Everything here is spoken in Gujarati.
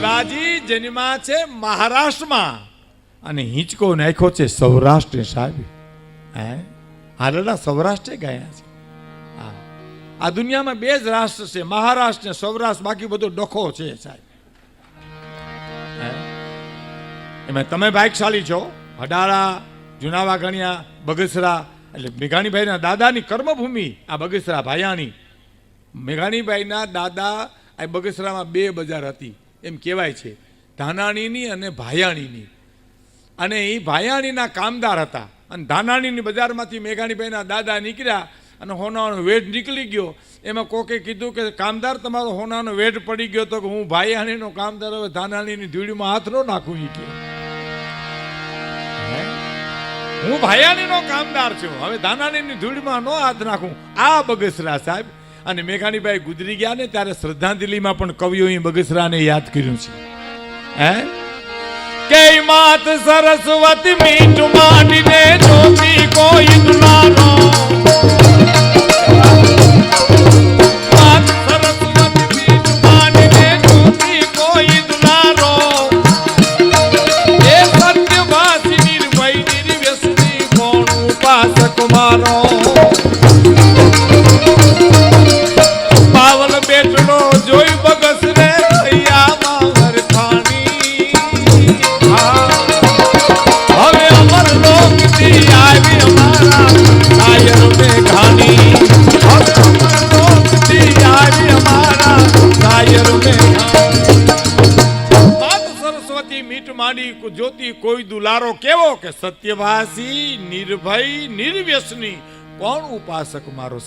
શિવાજી જન્મા છે મહારાષ્ટ્રમાં. અને હિંચકો નાખ્યો છે સૌરાષ્ટ્ર સાહેબ. હે? હાલના સૌરાષ્ટ્રે ગયા છે. આ દુનિયામાં બે જ રાષ્ટ્ર છે, મહારાષ્ટ્ર ને સૌરાષ્ટ્ર, બાકી બધો ડખો છે સાહેબ. એમાં તમે ભાગશાળી છો? હડાળા જુનાવા ગણિયા, બગસરા, એટલે મેઘાણીભાઈના દાદાની કર્મભૂમિ, આ બગસરા ભાયાણી. મેઘાણીભાઈના દાદા આ બગસરામાં બે બજાર હતી. એમ કહેવાય છે. ધાનાણીની અને ભાયાણીની. અને એ ભાયાણીના કામદાર હતા. અને ધાનાણીની બજારમાંથી મેઘાણીભાઈના દાદા નીકળ્યા અને હોનાનો વેઢ નીકળી ગયો. એમાં કોકે કીધું કે, કામદાર, તમારો હોનાનો વેઢ પડી ગયો તો કે હું ભાયાણીનો કામદાર હવે ધાનાણીની ધૂળીમાં હાથ ન નાખું એ કે. હું ભાયાણીનો કામદાર છું. હવે ધાનાણીની ધૂળીમાં ન હાથ નાખું. આ બગસરા સાહેબ અને મેઘાણીભાઈ ગુજરી ગયા ને ત્યારે શ્રદ્ધાંજલિમાં પણ કવિઓએ બગસરાને યાદ કર્યું છે. હે? કે માત સરસ્વતી મીઠ માંડીને જોતી કોઈ દુલારો માત માંડી જ્યોતિ કોઈ દુલારો કેવો કે સત્યવાસી નિર્ભય નિર્વ્યસની કોણ ઉપાસક મારો